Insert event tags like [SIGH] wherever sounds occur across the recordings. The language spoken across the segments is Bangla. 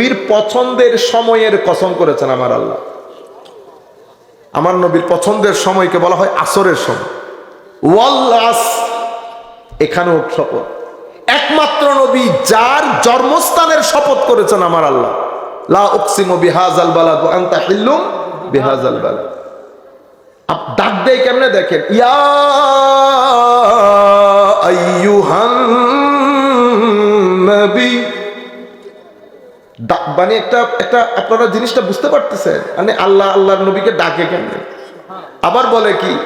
নবীর পছন্দের সময়ের কসম করেছেন আমার আল্লাহ। আমার নবীর পছন্দের সময়কে বলা হয় আসরের সময়। ওয়াল্লাস এখানেও শপথ। একমাত্র নবী যার জন্মস্থানের শপথ করেছেন আমার আল্লাহ। দেখেন? মানে একটা একটা, আপনারা জিনিসটা বুঝতে পারতেছেন? মানে আল্লাহ, আল্লাহর নবীকে ডাকে কেমনে? আবার বলে কি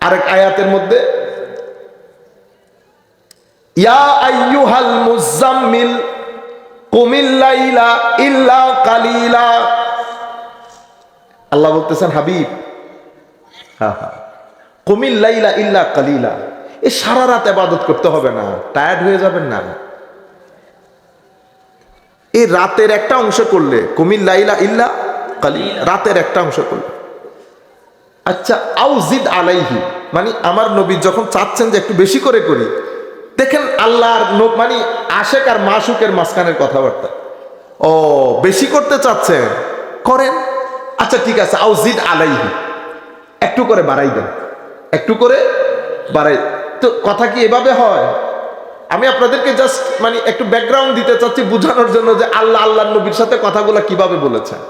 আরেক আয়াতের মধ্যে, ইয়া আইয়ুহাল কালিলা। আল্লাহ বলতেছেন, হাবিব। হ্যাঁ হ্যাঁ। কুমিল লাইলা ইল্লা কালিলা। এ সারা রাত আবাদত করতে হবে না। টায়ার্ড হয়ে যাবেন না। এই রাতের একটা অংশ করলে, কুমিল লাইলা ইল্লা কালি রাতের একটা অংশ করলে। আচ্ছা আউজিদ আলাইহি। মানে আমার নবী যখন চাচ্ছেন যে একটু বেশি করে করি, দেখেন আল্লাহর মানে আশেক আর মাসুকের মাঝখানের কথাবার্তা। ও, বেশি করতে চাচ্ছেন? করেন? আচ্ছা ঠিক আছে আউজিদ আলাইহি। একটু করে বাড়াই দেন। একটু করে বাড়াই। তো কথা কি এভাবে হয়? আমি আপনাদেরকে জাস্ট মানে একটু ব্যাকগ্রাউন্ড দিতে চাচ্ছি বোঝানোর জন্য যে আল্লাহ আল্লাহ নবীর সাথে কথাগুলো কীভাবে বলেছেন।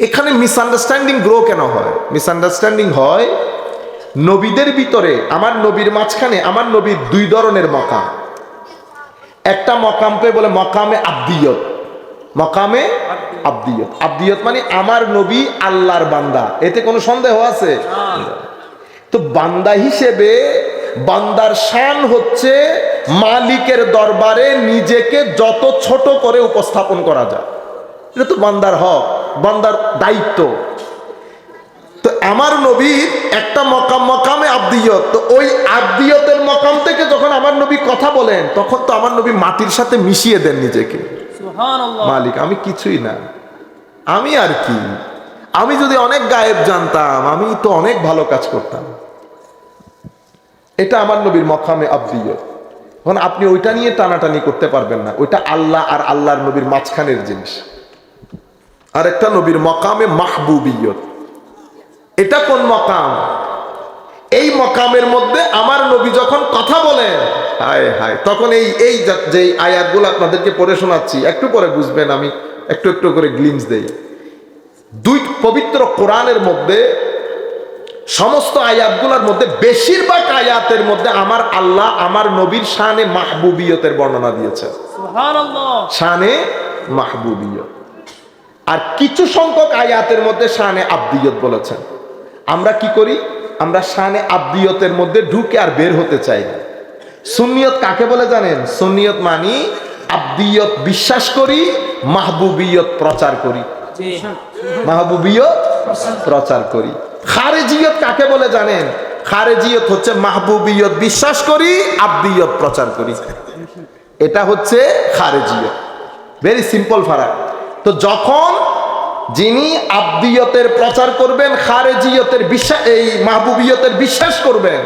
এখানে মিসআন্ডারস্ট্যান্ডিং গ্রো কেন হয়? মিসআন্ডারস্ট্যান্ডিং হয় নবীদের ভিতরে আমার নবীর মাঝখানে আমার নবীর দুই ধরনের মকাম। একটা মকামকে বলে মকামে আব্দিয়ত। মকামে আব্দিয়ত। আব্দিয়ত। মানে আমার নবী আল্লাহর বান্দা। এতে কোনো সন্দেহ আছে? তো বান্দা হিসেবে বান্দার শান হচ্ছে মালিকের দরবারে নিজেকে যত ছোট করে উপস্থাপন করা যায়। এটা তো বান্দার হক বান্দার দায়িত্ব। তো আমার নবীর একটা মকাম মকামে আব্দিয়ত। তো ওই আব্দিয়তের মকাম থেকে যখন আমার নবী কথা বলেন তখন তো আমার নবী মাটির সাথে মিশিয়ে দেন নিজেকে। মালিক আমি কিছুই না। আমি আর কি? আমি যদি অনেক গায়েব জানতাম, আমি তো অনেক ভালো কাজ করতাম। এটা আমার নবীর মকামে আব্দিয়ত এখন আপনি ওইটা নিয়ে টানাটানি করতে পারবেন না। ওইটা আল্লাহ আর আল্লাহর নবীর মাঝখানের জিনিস। আর একটা নবীর মকামে মাহবুবিয়ত। এটা কোন মকাম? এই মকামের মধ্যে আমার নবী যখন কথা বলেন, হায় হায়, তখন এই এই যে আয়াতগুলো আপনাদেরকে পড়ে শোনাচ্ছি, একটু পরে বুঝবেন, আমি একটু একটু করে গ্লিমস দেই। দুই পবিত্র কোরআনের মধ্যে সমস্ত আয়াতগুলোর মধ্যে বেশিরভাগ আয়াতের মধ্যে আমার আল্লাহ আমার নবীর শানে মাহবুবিয়তের বর্ণনা দিয়েছে। শানে মাহবুবিয়ত। আর কিছু সংখ্যক আয়াতের মধ্যে শানে আব্দিয়ত বলেছেন। আমরা কি করি? আমরা শানে আব্দিয়তের মধ্যে ঢুকে আর বের হতে চাই না। সুন্নিয়ত কাকে বলে জানেন? সুন্নিয়ত মানি আব্দিয়ত বিশ্বাস করি মাহবুবিয়ত প্রচার করি। মাহবুবিয়ত প্রচার করি। খারেজিয়ত কাকে বলে জানেন? খারেজিয়ত হচ্ছে মাহবুবিয়ত বিশ্বাস করি, আব্দিয়ত প্রচার করি। এটা হচ্ছে খারেজিয়ত। ভেরি সিম্পল ফারাক। তো যখন যিনি আব্দিয়তের প্রচার করবেন, খারেজিয়তের বিশ্বাস, এই মাহবুবিয়তের বিশ্বাস করবেন,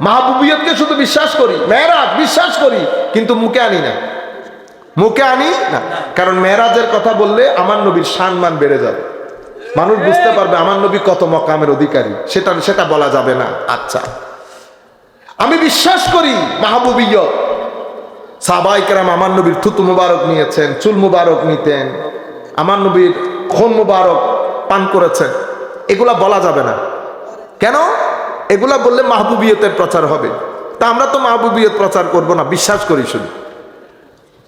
মাহবুবিয়তকে শুধু বিশ্বাস করি, মেয়েরাজ, বিশ্বাস করি, কিন্তু মুখে আনি না। মুখে আনি? না। কারণ মেয়েরাজের কথা বললে আমার নবীর সম্মান বেড়ে যাবে। মানুষ বুঝতে পারবে আমার নবী কত মকামের অধিকারী। সেটা সেটা বলা যাবে না। আচ্ছা। আমি বিশ্বাস করি মাহবুবিয়। সাবাই কেরাম আমার নবীর থুতু মুবারক নিয়েছেন চুল মুবারক নিতেন আমার নবীর খুন মুবারক পান করেছেন। এগুলা বলা যাবে না। কেন? এগুলা বললে মাহবুবিয়তের প্রচার হবে। তা আমরা তো মাহবুবিয়ত প্রচার করব না বিশ্বাস করি শুধু।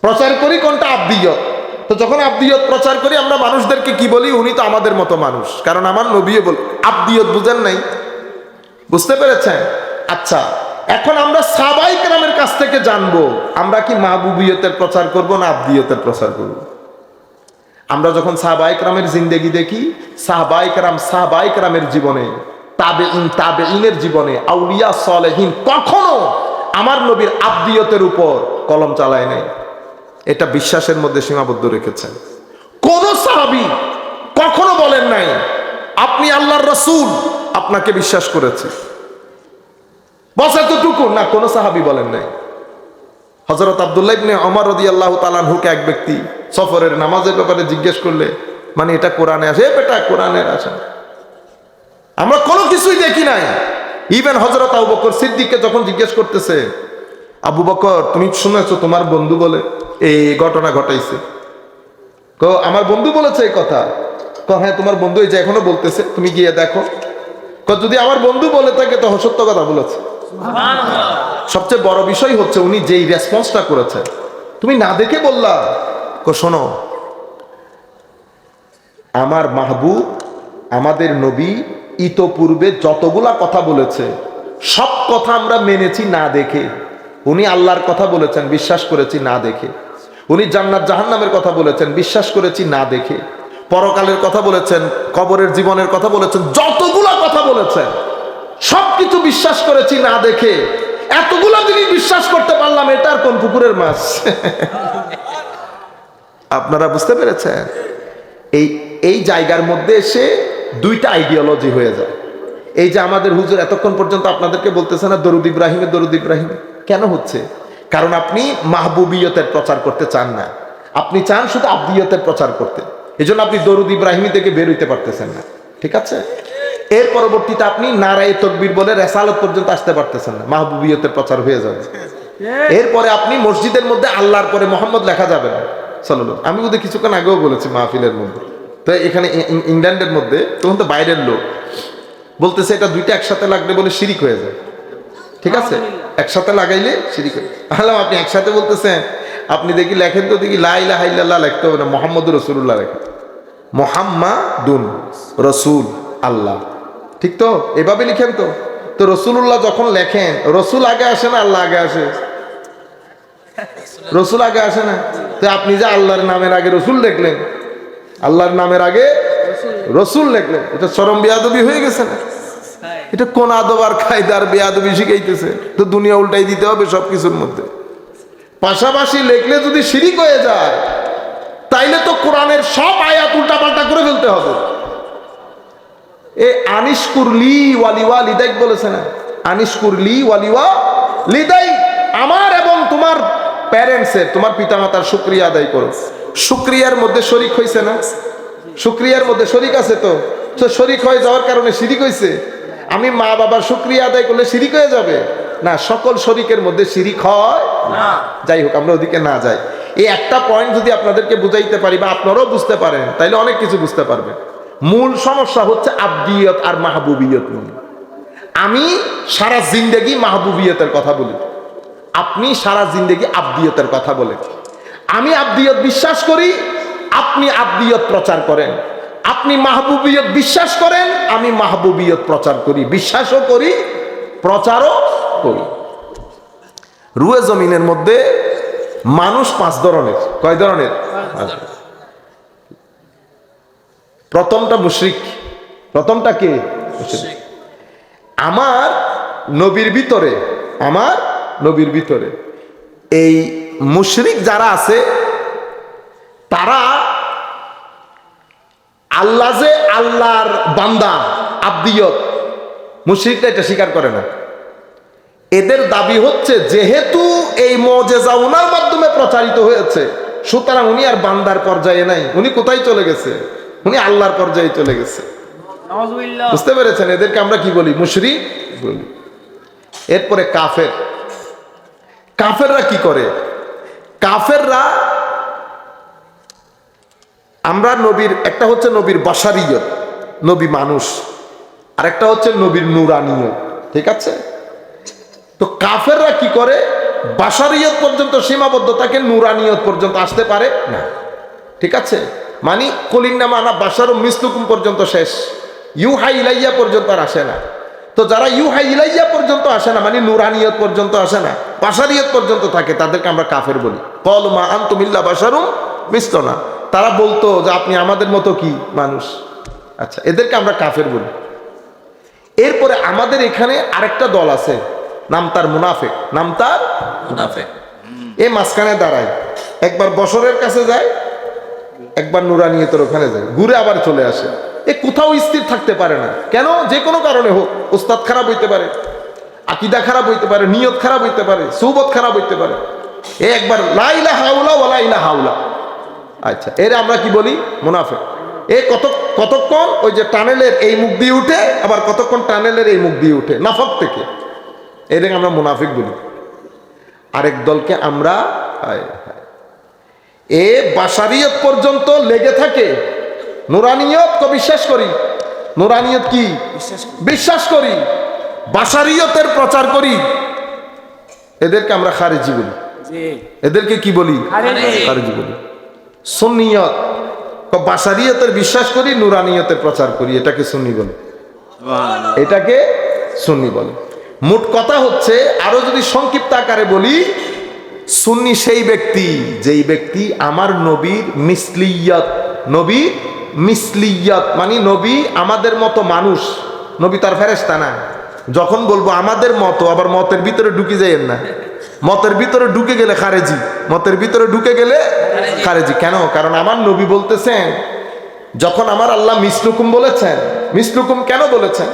প্রচার করি কোনটা আব্দিয়ত? তো যখন আব্দিয়ত প্রচার করি, আমরা মানুষদেরকে কি বলি? উনি তো আমাদের মতো মানুষ। কারণ আমার নবীও বল আব্দিয়ত বুঝেন নাই? বুঝতে পেরেছেন? আচ্ছা এখন আমরা সাবাই কেরামের কাছ থেকে জানব, আমরা কি মাহবুবিয়তের প্রচার করব না আব্দিয়তের প্রচার করব? আমরা যখন সাহবাই কেরামের জিন্দেগি দেখি সাহবাই কেরাম সাহবাই কেরামের জীবনে তাবে ইন তাবে ইনের জীবনে, আউলিয়া সলেহীন কখনো আমার নবীর আব্দিয়তের উপর কলম চালায় নাই। এটা বিশ্বাসের মধ্যে সীমাবদ্ধ রেখেছেন। কোন সাহাবি কখনো বলেন নাই, আপনি আল্লাহর রসুল, আপনাকে বিশ্বাস করেছি। বস এতটুকু? না, কোনো সাহাবি বলেন নাই। হজরত আবদুল্লাহ ইবনে অমর রদি আল্লাহ তালানহুকে এক ব্যক্তি সফরের নামাজের ব্যাপারে জিজ্ঞেস করলে মানে এটা কোরআনে আসে? এ বেটা কোরআনের আসে আমরা কোনো কিছুই দেখি নাই। ইভেন হজরত আবু বকর সিদ্দিককে যখন জিজ্ঞেস করতেছে, আবু বকর, তুমি শুনেছো তোমার বন্ধু বলে? এই ঘটনা ঘটাইছে। তো আমার বন্ধু বলেছে এই কথা। ক হ্যাঁ তোমার বন্ধু এই যে এখনও বলতেছে তুমি গিয়ে দেখো। যদি আমার বন্ধু বলে থাকে তো সত্য কথা বলেছে। সবচেয়ে বড় বিষয় হচ্ছে উনি যেই রেসপন্সটা করেছে। তুমি না দেখে বললা? শোনো। আমার মাহবুব আমাদের নবী ইতপূর্বে যতগুলা কথা বলেছে সব কথা আমরা মেনেছি না দেখে। উনি আল্লাহর কথা বলেছেন বিশ্বাস করেছি না দেখে। উনি জান্নাত জাহান্নামের কথা বলেছেন, বিশ্বাস করেছি না দেখে। পরকালের কথা বলেছেন, কবরের জীবনের কথা বলেছেন, যতগুলা কথা বলেছেন, সবকিছু বিশ্বাস করেছি না দেখে। এতগুলা জিনিস বিশ্বাস করতে পারলাম এটার কোন পুকুরের মাছ? [LAUGHS] আপনারা বুঝতে পেরেছেন? এই এই জায়গার মধ্যে এসে দুইটা আইডিওলজি হয়ে যায়। এই যে আমাদের হুজুর এতক্ষণ পর্যন্ত আপনাদেরকে বলতেছে না, দরুদ ইব্রাহিমের দরুদ ইব্রাহিম। কেন হচ্ছে? কারণ আপনি মাহবুবিয়তের প্রচার করতে চান না। আপনি চান শুধু আব্দিয়তের প্রচার করতে। এই জন্য আপনি দরুদ ইব্রাহিমি থেকে বের হইতে পারতেছেন না। ঠিক আছে? এর পরবর্তীতে আপনি নারায় তকবির বলে রেসালত পর্যন্ত আসতে পারতেছেন না। মাহবুবিয়তের প্রচার হয়ে যাবে। এরপরে আপনি মসজিদের মধ্যে আল্লাহর পরে মোহাম্মদ লেখা যাবে না। চলো আমি বোধহয় কিছুক্ষণ আগেও বলেছি মাহফিলের মধ্যে। তো এখানে ইংল্যান্ডের মধ্যে তখন তো বাইরের লোক। বলতেছে এটা দুইটা একসাথে লাগলে বলে শিরিক হয়ে যায়। ঠিক আছে? একসাথে লাগাইলে শিরিক হয়ে আলাম আপনি একসাথে বলতেছেন আপনি দেখি লেখেন তো দেখি লাইলা হাইল্লাহ লিখতে হবে না মোহাম্মদ রসুল্লাহ লেখেন। মোহাম্মাদুন রসুল আল্লাহ। ঠিক তো? এভাবে লিখেন তো। তো রসুল্লাহ যখন লেখেন রসুল আগে আসে না আল্লাহ আগে আসে? রসুল আগে আসে না? তো আপনি যে আল্লাহর নামের আগে রসুল দেখলেন আল্লাহর নামের আগে রসুল দেখলেন এটা চরম বেয়াদবি হয়ে গেছে না? এটা কোন আদব আর খায়দার বেয়াদবি শিখাইতেছে? তো দুনিয়া উল্টাই দিতে হবে সব কিছুর মধ্যে। পাশাপাশি লেখলে যদি শিরিক হয়ে যায়, তাইলে তো কোরআনের সব আয়াত উল্টা পাল্টা করে ফেলতে হবে। এ ওয়ালিওয়া লিদাইক বলেছে না? ওয়ালিওয়া লিদাই আমার এবং তোমার প্যারেন্টসের তোমার পিতামাতার শুক্রিয়া আদায় করো। শুক্রিয়ার মধ্যে শরিক হয়েছে না? শুক্রিয়ার মধ্যে শরিক আছে তো? শরিক হয়ে যাওয়ার কারণে শিরিক হয়েছে আমি মা বাবার শুক্রিয়া আদায় করলে শিরিক হয়ে যাবে। না সকল শরিকের মধ্যে শিরিক হয়। না। যাই হোক আমরা ওদিকে না যাই। এই একটা পয়েন্ট যদি আপনাদেরকে বুঝাইতে পারি বা আপনারাও বুঝতে পারেন তাইলে অনেক কিছু বুঝতে পারবেন। মূল সমস্যা হচ্ছে আব্দিয়ত আর মাহবুবিয়ত নিয়ে। আমি সারা জিন্দেগি মাহবুবিয়তের কথা বলি। আপনি সারা জিন্দেগি আব্দিয়তের কথা বলেন। আমি আব্দিয়ত বিশ্বাস করি আপনি আব্দিয়ত প্রচার করেন। আপনি মাহবুবিয়ত বিশ্বাস করেন আমি মাহবুবিয়ত প্রচার করি বিশ্বাসও করি প্রচারও করি। রুয়ে জমিনের মধ্যে মানুষ পাঁচ ধরনের। কয় ধরনের? প্রথমটা মুশরিক। প্রথমটা কে? আমার নবীর ভিতরে আমার নবীর ভিতরে। এই মুশরিক যারা আছে তারা আল্লাহ যে আল্লাহর বান্দা আব্দিয়ত মুশরিকরা এটা স্বীকার করে না। এদের দাবি হচ্ছে যেহেতু এই মজেজা ওনার মাধ্যমে প্রচারিত হয়েছে সুতরাং উনি আর বান্দার পর্যায়ে নাই। উনি কোথায় চলে গেছে? উনি আল্লাহর পর্যায়ে চলে গেছে। বুঝতে পেরেছেন? এদেরকে আমরা কি বলি? মুশরি বলি। এরপরে কাফের। কাফেররা কি করে? কাফেররা আমরা নবীর, একটা হচ্ছে নবীর বাসারিয়ত নবী মানুষ আর একটা হচ্ছে নবীর নুরানিয়ত, ঠিক আছে? তো কাফেররা কি করে? বাসারিয়ত পর্যন্ত সীমাবদ্ধতাকে নুরানিয়ত পর্যন্ত আসতে পারে না, ঠিক আছে? মানে কলিন্না মানা বাসার মিসলুকুম পর্যন্ত শেষ, ইউহা ইলাইয়া পর্যন্ত আর আসে না। তো যারা ইউহা ইলাইয়া পর্যন্ত আসে না মানে নুরানিয়ত পর্যন্ত আসে না বাসারিয়ত পর্যন্ত থাকে, তাদেরকে আমরা কাফের বলি। কল মা আন্তুমিল্লা বাসারুম মিসল না তারা বলতো যে আপনি আমাদের মতো কি মানুষ? আচ্ছা এদেরকে আমরা কাফের বলি। এরপরে আমাদের এখানে আরেকটা দল আছে নাম তার মুনাফেক। নাম তার মুনাফিক। এ মাঝখানে দাঁড়ায়। একবার বছরের কাছে যায় একবার নোরা নিয়ে তোর ওখানে যায়। ঘুরে আবার চলে আসে। এ কোথাও স্থির থাকতে পারে না। কেন? যে কোনো কারণে হোক। ওস্তাদ খারাপ হইতে পারে আকিদা খারাপ হইতে পারে নিয়ত খারাপ হইতে পারে সুবত খারাপ হইতে পারে। এ একবার লাইলা হাউলা ওলা ইলা হাউলা আচ্ছা এর আমরা কি বলি? মুনাফে এ কত কতক্ষণ? ওই যে টানেলের এই মুখ দিয়ে উঠে আবার কতক্ষণ টানেলের এই মুখ দিয়ে উঠে? নাফক থেকে। এটাকে আমরা মুনাফিক বলি। আরেক দলকে আমরা। এ বাসারিয়ত পর্যন্ত লেগে থাকে। নুরানিয়ত তো বিশ্বাস করি। নুরানিয়ত কি? বিশ্বাস করি। বাসারিয়তের প্রচার করি। এদেরকে আমরা খারেজি বলি। এদেরকে কি বলি। খারেজি বলি। সুন্নিয়ত। বাসারিয়তের বিশ্বাস করি নুরানিয়তের প্রচার করি এটাকে সুন্নি বলে। এটাকে সুন্নি বলে। মোট কথা হচ্ছে আরও যদি সংক্ষিপ্ত আকারে বলি সুন্নি সেই ব্যক্তি যেই ব্যক্তি আমার নবীর মিসলিয়ত। নবী মিসলিয়ত মানে নবী আমাদের মতো মানুষ। নবী তার ফেরেস্তা না। যখন বলব আমাদের মতো আবার মতের ভিতরে ঢুকে যাইয়েন না। মতের ভিতরে ঢুকে গেলে খারেজি মতের ভিতরে ঢুকে গেলে খারেজি। কেন? কারণ আমার নবী বলতেছেন যখন আমার আল্লাহ মিসলুকুম বলেছেন মিসলুকুম কেন বলেছেন?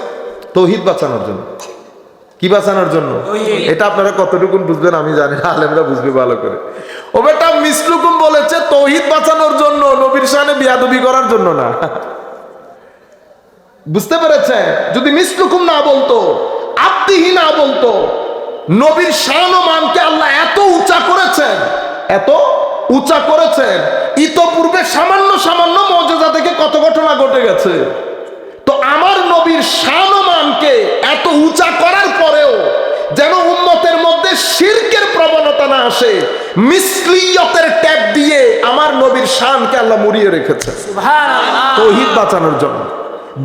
তৌহিদ বাঁচানোর জন্য। কি বাঁচানোর জন্য? এটা আপনারা কতটুকুন বুঝবেন আমি জানি না আলেমরা বুঝবে ভালো করে। ও বেটা মিসলুকুম বলেছে তৌহিদ বাঁচানোর জন্য নবীর সামনে বিয়াদবি করার জন্য না। বুঝতে পেরেছেন? যদি মিসলুকুম না বলতো আত্মিহি না বলতো নবীর শান ও মানকে আল্লাহ এত উঁচা করেছেন এত উঁচা করেছেন ইতপূর্বে সামান্য সামান্য মর্যাদা থেকে কত ঘটনা ঘটে গেছে। তো আমার নবীর শান ও মানকে এত উঁচা করার পরেও যেন উম্মতের মধ্যে শিরকের প্রবণতা না আসে মিসলিয়তের ট্যাগ দিয়ে আমার নবীর শানকে আল্লাহ মুড়িয়ে রেখেছে। সুবহানাল্লাহ। তৌহিদ বাঁচানোর জন্য।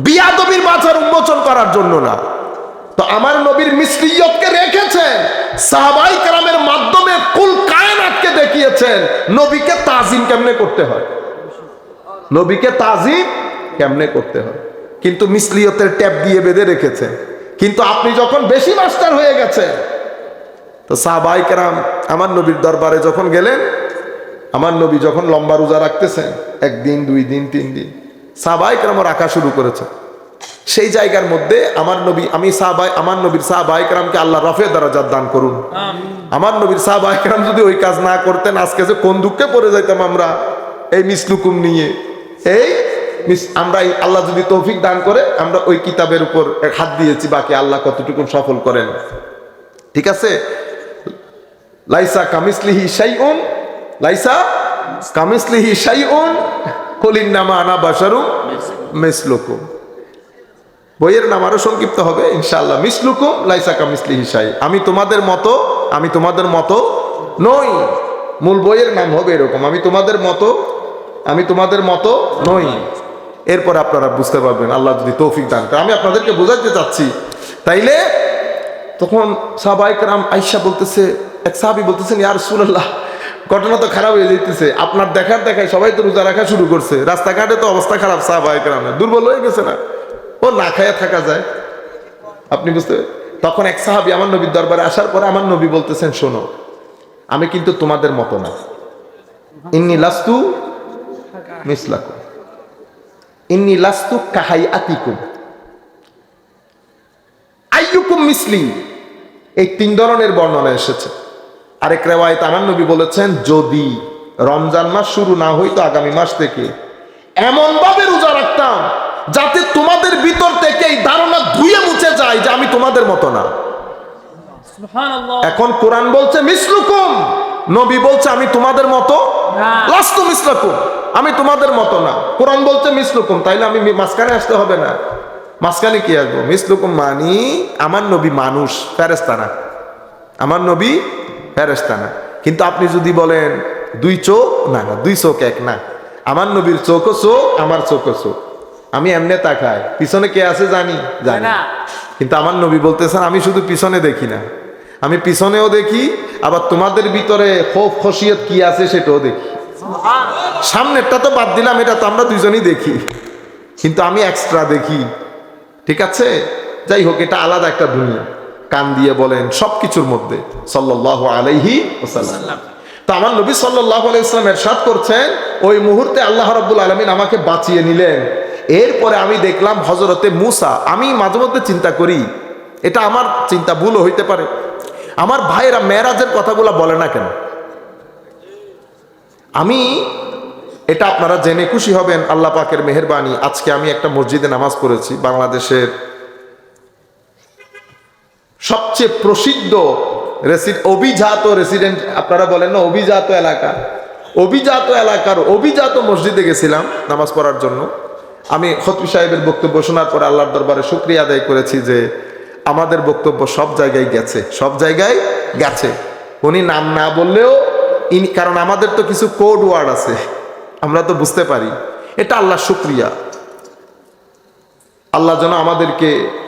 বিয়াদবির বাঁচার উন্মোচন করার জন্য না। তো আমার নবীর মিসলিয়তকে রেখেছেন, সাহাবাই কালামের মাধ্যমে কুল কায়নাতকে দেখিয়েছেন, নবীকে তাজিম কেমনে করতে হয়? নবীকে তাজিম কেমনে করতে হয়? কিন্তু মিসলিয়তের ট্যাপ দিয়ে বেঁধে রেখেছে কিন্তু আপনি যখন বেশি মাস্টার হয়ে গেছে তো সাহাবাই কেরাম আমার নবীর দরবারে যখন গেলেন, আমার নবী যখন লম্বা রোজা রাখতেছেন, একদিন, দুই দিন, তিন দিন সাহাবাই কেরাম রাখা শুরু করেছে। সেই জায়গার মধ্যে আমার নবী আমি সাহাবাই আমার নবীর সাহাবাই কেরামকে আল্লাহ রফে দরাজাত দান করুন। আমার নবীর সাহাবাই কেরাম যদি ওই কাজ না করতেন আজকে যে কোন দুঃখে পড়ে যাইতাম আমরা এই মিসলুকুম নিয়ে। এই আমরা আল্লাহ যদি তৌফিক দান করে আমরা ওই কিতাবের উপর এক হাত দিয়েছি বাকি আল্লাহ কতটুকু সফল করেন। ঠিক আছে? লাইসা কামিসলিহি শাইউন লাইসা কামিসলিহি শাইউন। কলিন নামা আনা বাসারু মিসলুকুম। বইয়ের নাম আরও সংক্ষিপ্ত হবে, ইনশাআল্লাহ। মিসলুকুম লাইসা কামিসলিহি শাই। আমি তোমাদের মতো, আমি তোমাদের মতো নই। মূল বইয়ের নাম হবে এরকম, আমি তোমাদের মতো, আমি তোমাদের মতো নই। এরপর আপনারা বুঝতে পারবেন, আল্লাহ যদি তৌফিক দান আমি আপনাদেরকে বোঝাতে চাচ্ছি। তাইলে তখন সাহবাইক রাম আইসা বলতেছে, এক সাহাবি বলতেছেন ইয়ার সুল্লাহ ঘটনা তো খারাপ হয়ে যেতেছে আপনার দেখার দেখায় সবাই তো রোজা রাখা শুরু করছে। রাস্তাঘাটে তো অবস্থা খারাপ সাহবাইক রাম দুর্বল হয়ে গেছে না? ও না খাইয়া থাকা যায়। আপনি বুঝতে তখন এক সাহাবি আমার নবীর দরবারে আসার পরে আমার নবী বলতেছেন, শোনো, আমি কিন্তু তোমাদের মতো না। ইন্নি লাস্তু মিসলাকু ইন্নি লাস্তু কাহাই আতিকুম আইয়ুকুম মিসলি। এই তিন ধরনের বর্ণনা এসেছে। আরেক রেওয়ায়ত আমার নবী বলেছেন যদি রমজান মাস শুরু না হইতো আগামী মাস থেকে এমন ভাবে রোজা রাখতাম যাতে তোমাদের ভিতর থেকে এই ধারণা ধুয়ে মুছে যায় যে আমি তোমাদের মতো না। এখন কোরআন বলছে মিসলুকুম। নবী বলছে আমি তোমাদের মতো? না। লাস্তু মিসলুকুম। আমি তোমাদের মতো না। কোরআন বলছে মিসলুকুম। তাইলে আমি মাঝখানে আসতে হবে না। মাঝখানে কি আসব? মিসলুকুম মানি আমার নবী মানুষ ফেরেস্তা না আমার নবী ফেরেস্তা না কিন্তু আপনি যদি বলেন দুই চোখ? না না দুই চোখ এক না। আমার নবীর চোখও চোখ আমার চোখও চোখ। আমি এমনি তাকাই। পিছনে কে আছে জানি? জানি না। কিন্তু আমার নবী বলতেছেন আমি শুধু পিছনে দেখি না। আমি পিছনেও দেখি আবার তোমাদের ভিতরে খোফ খসিয়ত কি আছে সেটাও দেখি। সামনেরটা তো বাদ দিলাম এটা তো আমরা দুজনই দেখি। কিন্তু আমি এক্সট্রা দেখি। ঠিক আছে? যাই হোক এটা আলাদা একটা দুনিয়া। কান দিয়ে বলেন সব কিছুর মধ্যে সাল্লাহ আলাইহি তো আমার নবী সাল্লাহ আলাইসলাম এরশাদ করছেন, ওই মুহূর্তে আল্লাহ রব্বুল আলমিন আমাকে বাঁচিয়ে নিলেন। এরপরে আমি দেখলাম হজরতে মুসা, আমি মাঝে মধ্যে চিন্তা করি, এটা আমার চিন্তা ভুলও হইতে পারে। আমার ভাইয়েরা মেয়েরাজের কথাগুলো বলে না কেন? আমি, এটা আপনারা জেনে খুশি হবেন, আল্লাহ পাকের মেহরবানি, আজকে আমি একটা মসজিদে নামাজ পড়েছি, বাংলাদেশের সবচেয়ে প্রসিদ্ধ রেসি- অভিজাত রেসিডেন্ট আপনারা বলেন না, অভিজাত এলাকা। অভিজাত এলাকার, অভিজাত মসজিদে গেছিলাম নামাজ পড়ার জন্য। আমি খতবি সাহেবের বক্তব্য শোনার পর আল্লাহর দরবারে শুক্রিয়া আদায় করেছি যে আমাদের বক্তব্য সব জায়গায় গেছে, সব জায়গায় গেছে। উনি নাম না বললেও ইনি, কারণ আমাদের তো কিছু কোড ওয়ার্ড আছে, আমরা তো বুঝতে পারি। এটা আল্লাহ শুক্রিয়া। আল্লাহ যেন আমাদেরকে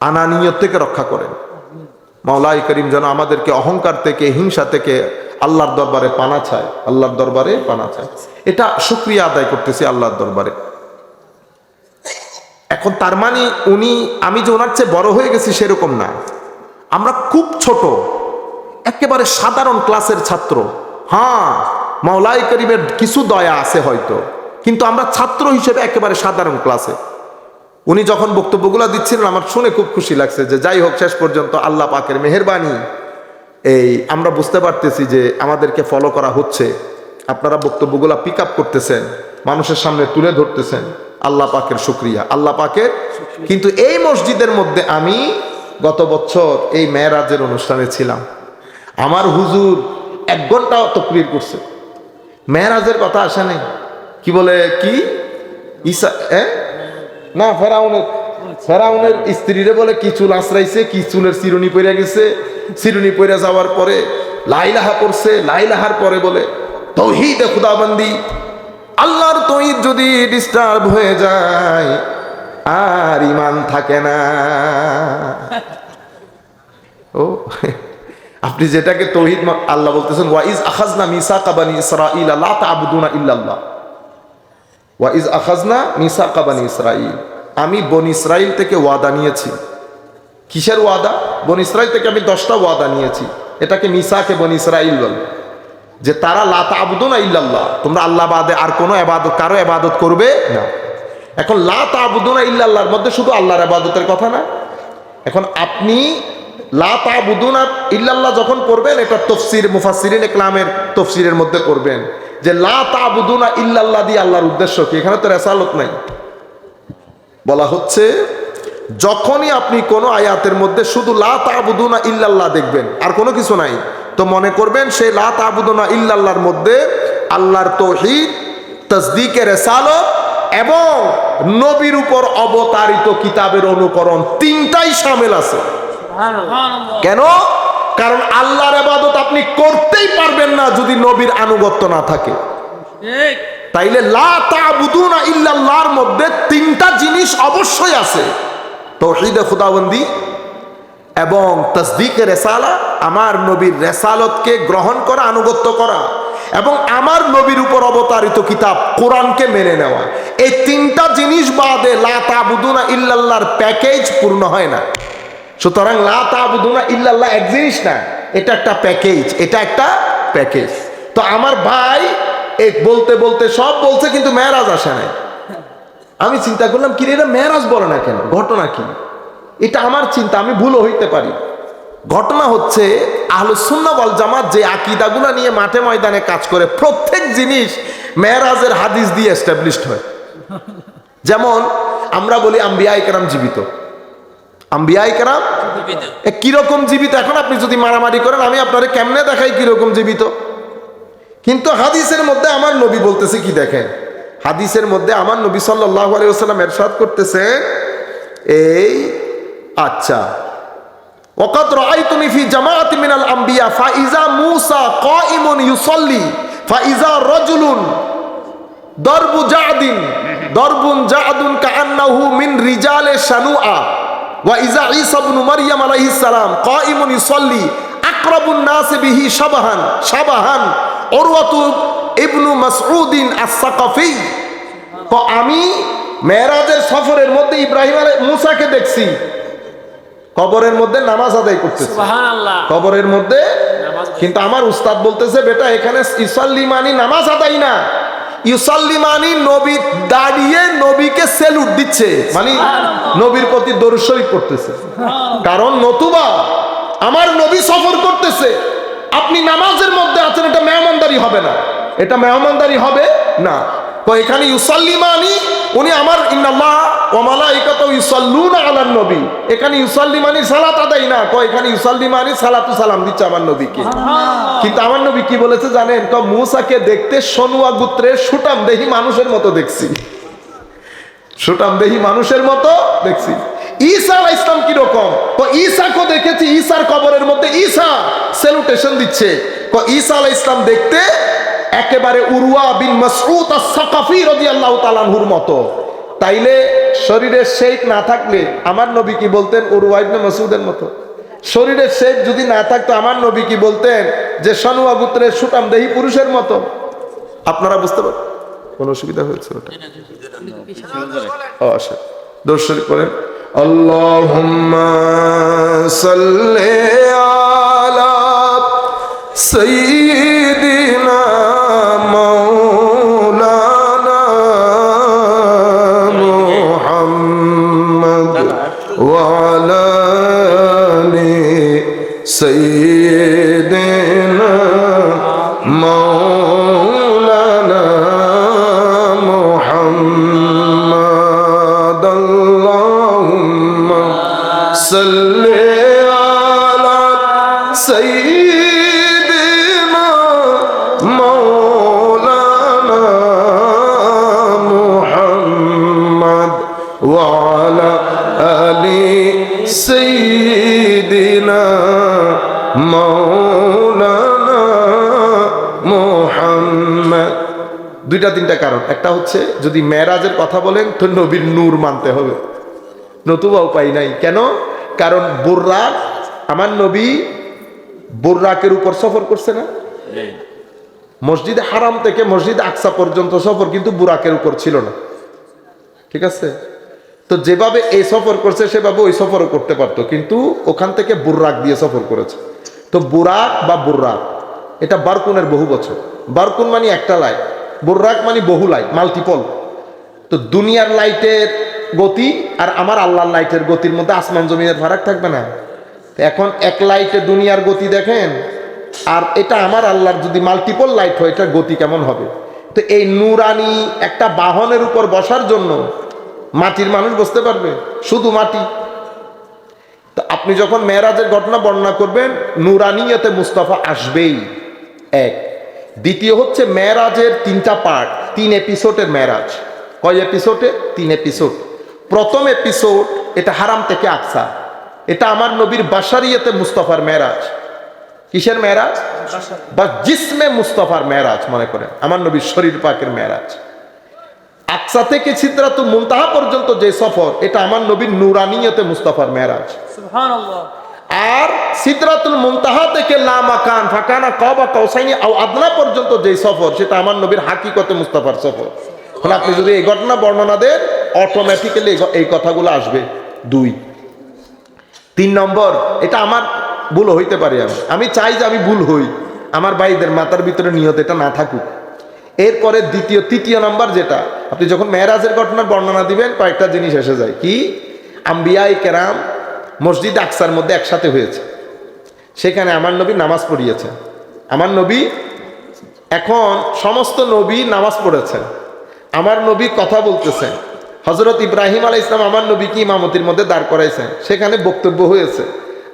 আনানিয়ত থেকে রক্ষা করেন। মাওলাই করিম যেন আমাদেরকে অহংকার থেকে, হিংসা থেকে আল্লাহর দরবারে পানা চায়, আল্লাহর দরবারে পানা চায়। এটা শুক্রিয়া আদায় করতেছি আল্লাহর দরবারে। এখন তার মানে উনি, আমি যে ওনার চেয়ে বড় হয়ে গেছি সেরকম না। আমরা খুব ছোট, একেবারে সাধারণ ক্লাসের ছাত্র। হ্যাঁ মাওলাই করিমের কিছু দয়া আছে হয়তো, কিন্তু আমরা ছাত্র হিসেবে একেবারে সাধারণ ক্লাসে। উনি যখন বক্তব্যগুলো দিচ্ছিলেন আমার শুনে খুব খুশি লাগছে যে যাই হোক শেষ পর্যন্ত আল্লাহ পাকের মেহেরবানি। এই আমরা বুঝতে পারতেছি যে আমাদেরকে ফলো করা হচ্ছে। আপনারা বক্তব্যগুলো পিক আপ করতেছেন মানুষের সামনে তুলে ধরতেছেন। আল্লাহ পাকের শুক্রিয়া। আল্লাহ পাকের কিন্তু এই মসজিদের মধ্যে আমি গত বছর এই মেয়েরাজের অনুষ্ঠানে ছিলাম। আমার হুজুর এক ঘণ্টা তকরির করছে। মেয়েরাজের কথা আসে নাই। কি বলে কি? ঈসা হ্যাঁ না, ফেরাউনের ফেরাউনের স্ত্রীরে বলে কি চুল আশ্রাইছে কি চুলের চিরুনি পড়ে গেছে। চিরুনি পড়ে যাওয়ার পরে লাইলাহা করছে লাইলাহার পরে বলে, তৌহিদে খুদাবন্দি, আল্লাহর তহিদ যদি ডিস্টার্ব হয়ে যায়, আর ইমান থাকে না। ও, আপনি যেটাকে তৌহিদ আল্লাহ বলতেছেন ওয়াইজ আখাজনা মিসাকা বানি ইসরাইল লা তা'বুদুনা ইল্লাল্লাহ। ওয়াইজ আখাজনা মিসাকা বানি ইসরাইল আমি বন ইসরাইল থেকে ওয়াদা নিয়েছি। কিসের ওয়াদা? বন ইসরাইল থেকে আমি দশটা ওয়াদা নিয়েছি। এটাকে মিসাকে বন ইসরাইল বলে। যে তারা লা তা'বুদুনা ইল্লাল্লাহ। তোমরা আল্লাহ বাদে আর কোনো এবাদত, কারও এবাদত করবে না। এখন লা তা'বুদুনা ইল্লাল্লাহর মধ্যে শুধু আল্লাহর এবাদতের কথা না। এখন আপনি লা তাবুদুনা ইল্লাল্লাহ যখন পড়বেন, এটা তফসির মুফাসসিরিন ইকলামের তফসিরের মধ্যে করবেন যে লা তাবুদুনা ইল্লাল্লাহ দিয়ে আল্লাহর উদ্দেশ্য কি? এখানে তো রেসালত নাই। বলা হচ্ছে যখনই আপনি কোনো আয়াতের মধ্যে শুধু লা তাবুদুনা ইল্লাল্লাহ দেখবেন আর কোনো কিছু নাই তো মনে করবেন সেই লা তাবুদুনা ইল্লাল্লাহর মধ্যে আল্লাহর তৌহিদ তসদিকের রেসালত এবং নবীর উপর অবতারিত কিতাবের অনুকরণ তিনটাই সামিল আছে। কেন? কারণ আল্লাহর আবাদত আপনি করতেই পারবেন না যদি নবীর আনুগত্য না থাকে। তাইলে লা তাবুদুনা ইল্লাল্লাহর মধ্যে তিনটা জিনিস অবশ্যই আছে। তৌহিদে খুদাবন্দি এবং তসদিকে রেসালা আমার নবীর রেসালতকে গ্রহণ করা আনুগত্য করা এবং আমার নবীর উপর অবতারিত কিতাব কোরআনকে মেনে নেওয়া। এই তিনটা জিনিস বাদে লা তাবুদুনা ইল্লাল্লাহর প্যাকেজ পূর্ণ হয় না। সুতরাং লা ইল্লাল্লাহ, এক জিনিস না, এটা একটা প্যাকেজ এটা একটা প্যাকেজ তো আমার ভাই এক বলতে বলতে সব বলছে, কিন্তু মেয়েরাজ আসে নাই। আমি চিন্তা করলাম কি এটা মেয়েরাজ বলে না কেন? ঘটনা কি? এটা আমার চিন্তা, আমি ভুলও হইতে পারি। ঘটনা হচ্ছে আহলুসুন্না বল জামাত যে আকিদাগুলো নিয়ে মাঠে ময়দানে কাজ করে, প্রত্যেক জিনিস মেয়েরাজের হাদিস দিয়ে এস্টাবলিশড হয়। যেমন, আমরা বলি আম্বিয়াই কেরাম জীবিত। আম্বিয়াই কেরাম? কীরকম জীবিত? এখন আপনি যদি মারামারি করেন আমি আপনার কেমনে দেখাই কীরকম জীবিত? কিন্তু হাদিসের মধ্যে আমার নবী বলতেছে কি দেখেন? হাদিসের মধ্যে আমার নবী সাল্লাহ আলিয়াল্লাম এরশাদ করতেছে এই আচ্ছা। ওকাত রাই তুমি ফি জামাত মিনাল আম্বিয়া ফাইজা মুসা কাইমুন ইউসল্লি ফাইজা রজুলুন দরবু জাদিন দরবুন জাদুন কাআন্নাহু মিন রিজালে শানুআ। ওয়াইজা ইসাবনু মারিয়াম আলাইহিস সালাম কাইমুন ইসাল্লি আকরাবুন নাস বিহি সাবাহান সাবাহান উরওয়াতু ইবনু মাসউদিন আস-সাকাফি। তো আমি মেরাজের সফরের মধ্যে ইব্রাহিম আলাই মুসাকে দেখছি। কবরের মধ্যে নামাজ আদায় করতেছে। কবরের মধ্যে কিন্তু আমার উস্তাদ বলতেছে বেটা এখানে ইসাল্লি মানি নামাজ আদায় না। ইউসাল্লিমানি নবী দাঁড়িয়ে নবীকে সেলুট দিচ্ছে। মানে নবীর প্রতি দর্শই করতেছে কারণ নতুবা আমার নবী সফর করতেছে। আপনি নামাজের মধ্যে আছেন এটা মেহমানদারি হবে না। এটা মেহমানদারি হবে না। তো এখানে ইউসাল্লিমানি উনি আমার ইন্নাল্লাহ ওয়া মালাইকাতু ইউসাল্লুনা আলান নবী। এখানে ইউসাল্লিমানি সালাত আদায় না কয় এখানে ইউসাল্লিমানি সালাতু সালাম দিচ্ছে আমার নবীকে। কিন্তু আমার নবী কি বলেছে জানেন? তো মূসাকে দেখতে সনুয়া গুত্রের সুটাম দেহি মানুষের মতো দেখছি। সুটাম দেহি মানুষের মতো দেখছি। ঈসা ইসলাম কীরকম তো ঈসাকে দেখেছি ঈসার কবরের মধ্যে ঈসা সেলুটেশন দিচ্ছে। ঈসা আলাইহিস ইসলাম দেখতে একেবারে উরুয়া বিন মাসউদ আস-সাকাফি রাদিয়াল্লাহু তাআলাহুর মতো। তাইলে শরীরের শেখ না থাকলে আমার নবী কি বলতেন? উরুয়া ইবনে মাসউদের মতো। শরীরের শেখ যদি না থাকতো, আমার নবী কি বলতেন যে, সনুয়া গুত্রের সুটাম দেহি পুরুষের মতো? আপনারা বুঝতে পারেন কোনো অসুবিধা হয়েছে ওটা? আচ্ছা দর্শন করেন আল্লাহুম্মা সাল্লি আলা দুইটা তিনটা কারণ। একটা হচ্ছে, যদি মেরাজের কথা বলেন, তো নবীর নূর মানতে হবে। নতুবা উপায় নাই। কেন? কারণ বুর্রাক আমার নবী বুর্রাকের উপর সফর করছে না। মসজিদে হারাম থেকে মসজিদ আকসা পর্যন্ত সফর, কিন্তু বুরাকের উপর ছিল না। ঠিক আছে? তো যেভাবে এই সফর করছে, সেভাবে ওই সফরও করতে পারতো। কিন্তু ওখান থেকে বুর্রাক দিয়ে সফর করেছে। তো বুরাক বা বুর্রাক, এটা বারকুনের বহু বছর। বারকুন মানে একটা লাইট বুর্রাক মানে বহু লাইট মাল্টিপল তো দুনিয়ার লাইটের গতি আর আমার আল্লাহর লাইটের গতির মধ্যে আসমান জমিনের ফারাক থাকবে না। এখন এক লাইটে দুনিয়ার গতি দেখেন, আর এটা আমার আল্লাহর যদি মাল্টিপল লাইট হয়, এটার গতি কেমন হবে? তো এই নুরানি একটা বাহনের উপর বসার জন্য মাটির মানুষ বসতে পারবে, শুধু মাটি। তো আপনি যখন মেয়েরাজের ঘটনা বর্ণনা করবেন, নুরানিয়তে মুস্তাফা আসবেই, এক। দ্বিতীয় হচ্ছে মেয়েরাজের তিনটা পার্ট, তিন এপিসোডের মেয়েরাজ। কয় এপিসোডে তিন এপিসোড প্রথম এপিসোড এটা হারাম থেকে আকসা। এটা আমার নবীর বাসারিয়াতে মুস্তফার মেয়েরাজ। কিসের মেয়েরাজ? বা জিসমে মুস্তফার মেয়েরাজ, মনে করেন। আমার নবীর শরীর পাকের মেয়েরাজ। আকসা থেকে সিদ্রাতুল মুনতাহা পর্যন্ত যে সফর, এটা আমার নবীর নুরানিয়তে মুস্তফার মেয়েরাজ। আর সিদরাতুল মুনতাহা থেকে লামাকান ফাকানা কবা কৌসাইনি আও আদনা পর্যন্ত যে সফর, সেটা আমার নবীর হাকিকতে মুস্তাফার সফর। এখন আপনি যদি এই ঘটনা বর্ণনা দেন অটোমেটিক্যালি এই কথাগুলো আসবে। দুই। তিন নম্বর, এটা আমার ভুল হইতে পারে আমি। আমি চাই যে আমি ভুল হই। আমার ভাইদের মাথার ভিতরে নিয়ত এটা না থাকুক। এরপরে দ্বিতীয়, তৃতীয় নাম্বার যেটা, আপনি যখন মেয়েরাজের ঘটনার বর্ণনা দিবেন, কয়েকটা জিনিস এসে যায়। কি? আম্বিয়াই কেরাম মসজিদ আকসার মধ্যে একসাথে হয়েছে। সেখানে আমার নবী নামাজ পড়িয়েছেন। আমার নবী এখন সমস্ত নবী নামাজ পড়েছেন। আমার নবী কথা বলতেছেন। হজরত ইব্রাহিম আলাই ইসলাম আমার নবীকে ইমামতির মধ্যে দাঁড় করাইছেন। সেখানে বক্তব্য হয়েছে।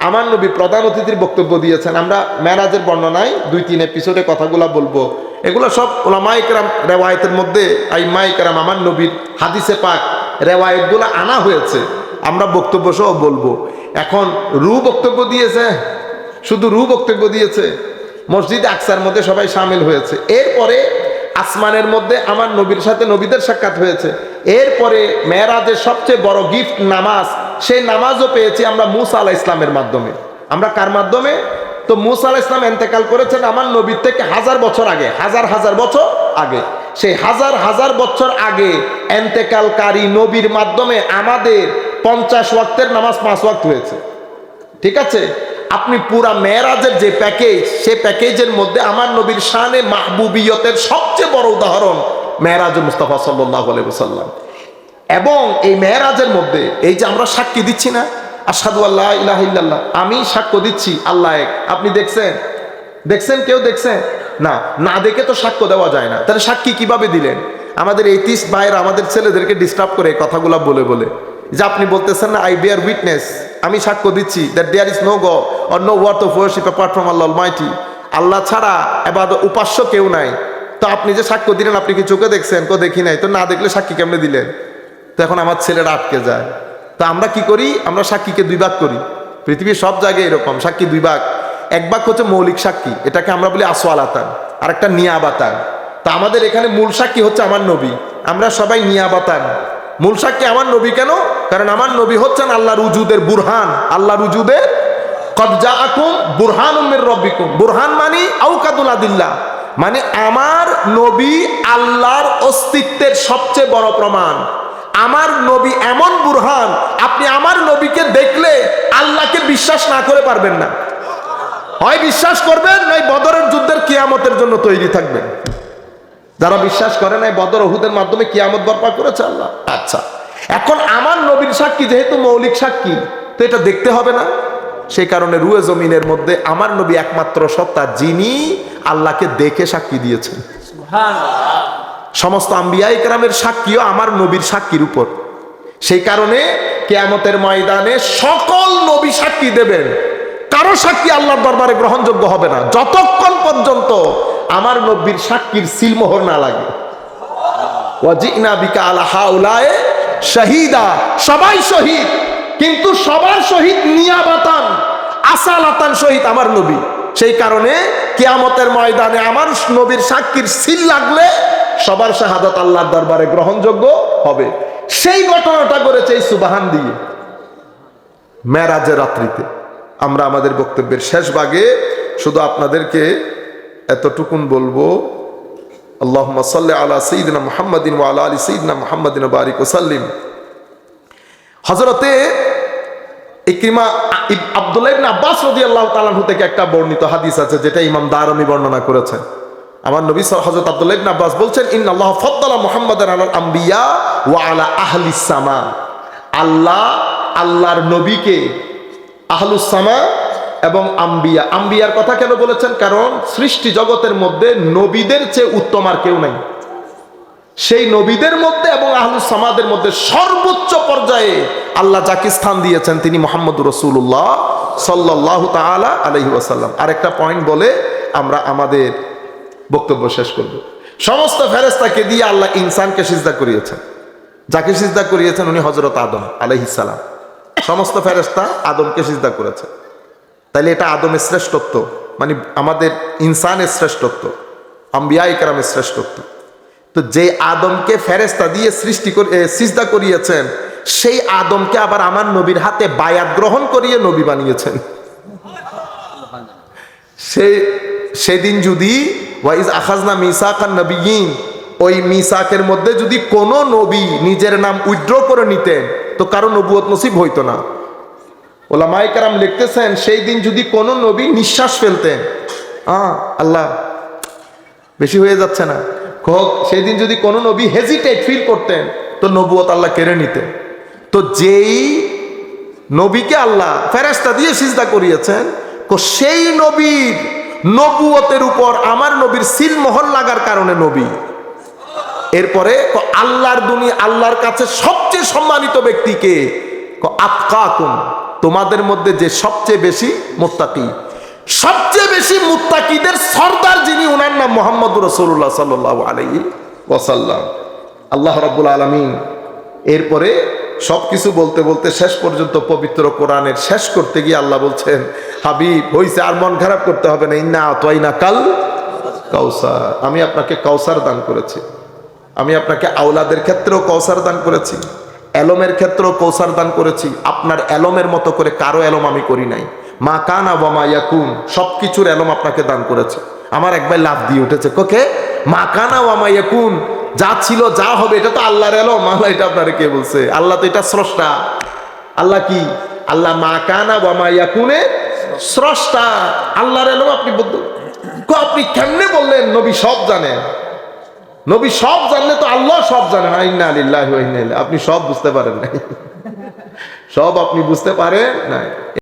আমার নবী প্রধান অতিথির বক্তব্য দিয়েছেন। আমরা মেরাজের বর্ণনায় দুই, তিন এপিসোডে কথাগুলো বলব। এগুলো সব ওলামাইকরাম রেওয়ায়তের মধ্যে আইমাইকরাম আমার নবীর হাদিসে পাক রেওয়ায়তগুলো আনা হয়েছে। আমরা বক্তব্য সহ বলব। এখন রু বক্তব্য দিয়েছে, শুধু রু বক্তব্য দিয়েছে। মসজিদ আকসার মধ্যে সবাই সামিল হয়েছে। এরপরে আসমানের মধ্যে আমার নবীর সাথে নবীদের সাক্ষাৎ হয়েছে। এরপরে মেয়েরাজের সবচেয়ে বড় গিফট নামাজ, সেই নামাজও পেয়েছি আমরা মুসা আলাহ ইসলামের মাধ্যমে। আমরা কার মাধ্যমে? তো মুসা আলাহ ইসলাম এন্তেকাল করেছেন আমার নবীর থেকে হাজার বছর আগে, হাজার হাজার বছর আগে। সেই হাজার হাজার বছর আগে এন্তেকালকারী নবীর মাধ্যমে আমাদের পঞ্চাশ ওয়াক্তের নামাজ পাঁচ ওয়াক্ত হয়েছে। ঠিক আছে? আপনি পুরা মেয়েরাজের যে প্যাকেজ, সে প্যাকেজের মধ্যে আমার নবীর শানে মাহবুবিয়তের সবচেয়ে বড় উদাহরণ মেয়েরাজ মুস্তাফা সাল্লাহ সাল্লাম এবং এই মেহরাজের মধ্যে, এই যে আমরা সাক্ষী দিচ্ছি না আসাদু আল্লাহ ইলাহ ইল্লাল্লাহ, আমি সাক্ষ্য দিচ্ছি, আল্লাহ এক। আপনি দেখছেন? দেখছেন? কেউ দেখছেন? না না দেখে তো সাক্ষ্য দেওয়া যায় না। তাহলে সাক্ষী কীভাবে দিলেন? আমাদের এই তিস ভাইয়ের আমাদের ছেলেদেরকে ডিস্টার্ব করে কথাগুলো বলে বলে। যে আপনি বলতেছেন না আই বিয়ার উইটনেস আমি সাক্ষ্য দিচ্ছি that there is no god or no worth of worship apart from Allah mighty Allah ছাড়া এবার উপাস্য কেউ নাই। তো আপনি যে সাক্ষ্য দিলেন, আপনি কি চোখে দেখছেন? কেউ দেখি নাই। তো না দেখলে সাক্ষী কেমনে দিলেন? তো এখন আমার ছেলেরা আটকে যায়। তা আমরা কি করি? আমরা সাক্ষীকে দুই ভাগ করি। পৃথিবীর সব জায়গায় এরকম সাক্ষী দুই ভাগ। এক ভাগ হচ্ছে মৌলিক সাক্ষী, এটাকে আমরা বলি আসোয়ালাতান আর একটা নিয়াবাতান। তা আমাদের এখানে মূল সাক্ষী হচ্ছে আমার নবী, আমরা সবাই নিয়াবাতান। মূল সাক্ষী আমার নবী কেন? কারণ আমার নবী হচ্ছেন আল্লাহর উজুদের বুরহান, আল্লাহর উজুদের কবজা আকুম বুরহান উম্মের রব্বিকুম। বুরহান মানি আউকাদুল আদিল্লাহ মানে আমার নবী আল্লাহর অস্তিত্বের সবচেয়ে বড় প্রমাণ। আমার নবী এমন বুরহান, আপনি আমার নবীকে দেখলে আল্লাহকে বিশ্বাস না করে পারবেন না। হয় বিশ্বাস করবেন নয় বদরের যুদ্ধের কিয়ামতের জন্য তৈরি থাকবেন। যারা বিশ্বাস করে নাই বদর ওহুদের মাধ্যমে কিয়ামত বরপা করেছে আল্লাহ। আচ্ছা এখন আমার নবীর সাক্ষী যেহেতু মৌলিক সাক্ষী তো এটা দেখতে হবে না। সেই কারণে রুয়ে জমিনের মধ্যে আমার নবী একমাত্র সত্তা যিনি আল্লাহকে দেখে সাক্ষী দিয়েছেন। সমস্ত আম্বিয়াই কেরামের সাক্ষীও আমার নবীর সাক্ষীর উপর। সেই কারণে কেয়ামতের ময়দানে সকল নবী সাক্ষী দেবেন। সাক্ষী আল্লাহর দরবারে গ্রহণযোগ্য হবে না। যতক্ষণ পর্যন্ত আমার নবীর সাক্ষীর সিলমোহর না লাগে। সবাই শহীদ, কিন্তু সবার শহীদ নিয়াবাতান, আসালাতান শহীদ আমার নবী। সেই কারণে কিয়ামতের ময়দানে আমার নবীর সাক্ষীর সিল লাগলে সবার শাহাদাত আল্লাহর দরবারে গ্রহণযোগ্য হবে। সেই ঘটনাটা করেছে এই সুবাহান দিয়ে। মেরাজের রাত্রিতে। আমরা আমাদের বক্তব্যের শেষ ভাগে শুধু আপনাদেরকে এতটুকুন বলব আল্লাহ সাল্লি আলা সাইয়্যিদিনা মুহাম্মাদিন ওয়া আলা সাইয়্যিদিনা মুহাম্মাদিন বারিক ওয়া সাল্লিম হযরতে ইকরিমা আব্দুল্লাহ ইবনে আব্বাস রাদিয়াল্লাহু তাআলা থেকে একটা বর্ণিত হাদিস আছে, যেটা ইমাম দারমি বর্ণনা করেছেন। আমার নবী হযরত আব্দুল্লাহ ইবনে আব্বাস বলছেন ইন্নাল্লাহ ফাদ্দালা মুহাম্মাদান আলাল আম্বিয়া ওয়া আলা আহলিস সামা। আল্লাহ আল্লাহর নবীকে আহলুস সামা এবং আম্বিয়া। আম্বিয়ার কথা কেন বলেছেন? কারণ সৃষ্টি জগতের মধ্যে নবীদের চেয়ে উত্তম আর কেউ নাই। সেই নবীদের মধ্যে এবং আহলুসামাদের মধ্যে সর্বোচ্চ পর্যায়ে আল্লাহ যাকে স্থান দিয়েছেন তিনি মোহাম্মদ রসুল্লাহ সাল্লাহ তালা আলহি ওয়াসাল্লাম। আরেকটা পয়েন্ট বলে আমরা আমাদের বক্তব্য শেষ করব। সমস্ত ফেরেস্তাকে দিয়ে আল্লাহ ইনসানকে সিজদা করিয়েছেন। যাকে সিজদা করিয়েছেন উনি হজরত আদম আলহিসাল্লাম সমস্ত ফেরেস্তা আদমকে সিজদা করেছে। তাইলে এটা আদমের শ্রেষ্ঠত্ব মানে আমাদের ইনসানের শ্রেষ্ঠত্ব, আম্বিয়া ইকরামের শ্রেষ্ঠত্ব। তো যে আদমকে ফেরেস্তা দিয়ে সৃষ্টি করে সিজদা করিয়েছেন, সেই আদমকে আবার আমার নবীর হাতে বায়াত গ্রহণ করিয়ে নবী বানিয়েছেন। সে, সেদিন যদি, ওয়াইজ আখাজনা মিসাকান নবীন ওই মিসাকের মধ্যে যদি কোনো নবী নিজের নাম উইথড্র করে নিতেন তো কারও নবুয়ত নসিব হইতো না। ওলামাই কারাম লিখতেছেন, সেই দিন যদি কোনো নবী নিঃশ্বাস ফেলতেন, আহ, আল্লাহ, বেশি হয়ে যাচ্ছে না। হোক, সেই দিন যদি কোনো নবী হেজিটেট ফিল করতেন, তো নবুয়ত আল্লাহ কেড়ে নিতেন। তো যেই নবীকে আল্লাহ ফেরাস্তা দিয়ে সিজদা করিয়েছেন, তো সেই নবীর নবুয়তের উপর আমার নবীর সিলমোহর লাগার কারণে নবী এরপরে আল্লাহর দুনি আল্লাহর কাছে সবচেয়ে সম্মানিত ব্যক্তিকে আতকাকুম তোমাদের মধ্যে যে সবচেয়ে বেশি মুত্তাকি। সবচেয়ে বেশি মুত্তাকিদের সর্দার যিনি ওনার নাম মোহাম্মদ রসুল্লাহ সাল্লাহ আলহি ওয়াসাল্লাম। আল্লাহ রাব্বুল আলমিন। এরপরে সব কিছু বলতে বলতে শেষ পর্যন্ত পবিত্র কোরআনের শেষ করতে গিয়ে আল্লাহ বলছেন, হাবিব, হইছে আর মন খারাপ করতে হবে না। ইন্না না কাল কাউসার। আমি আপনাকে কাউসার দান করেছি। আমি আপনাকে আওলাদের ক্ষেত্রেও কৌসার দান করেছি, এলমের ক্ষেত্রেও কৌসার দান করেছি, আপনার এলমের মতো করে কারও এলম আমি করি নাই। মা কান আবামা ইয়াকুন সব কিছুর এলম আপনাকে দান করেছে। আমার একবার লাভ দিয়ে উঠেছে, কোকে? মা কানা ওয়ামা ইয়াকুন, যা ছিল যা হবে, এটা তো আল্লাহর এলম, আল্লাহ এটা আপনারে কে বলছে? আল্লাহ তো এটা স্রষ্টা। আল্লাহ কি? আল্লাহ মা কানা ওয়ামা ইয়াকুনে স্রষ্টা। আল্লাহর এলম আপনি বলতে আপনি কেমনে বললেন? নবী সব জানেন। নবী সব জানলে তো আল্লাহ সব জানেন আইনা আলিল্লাহ আপনি সব বুঝতে পারেন নাই। সব আপনি বুঝতে পারেন নাই।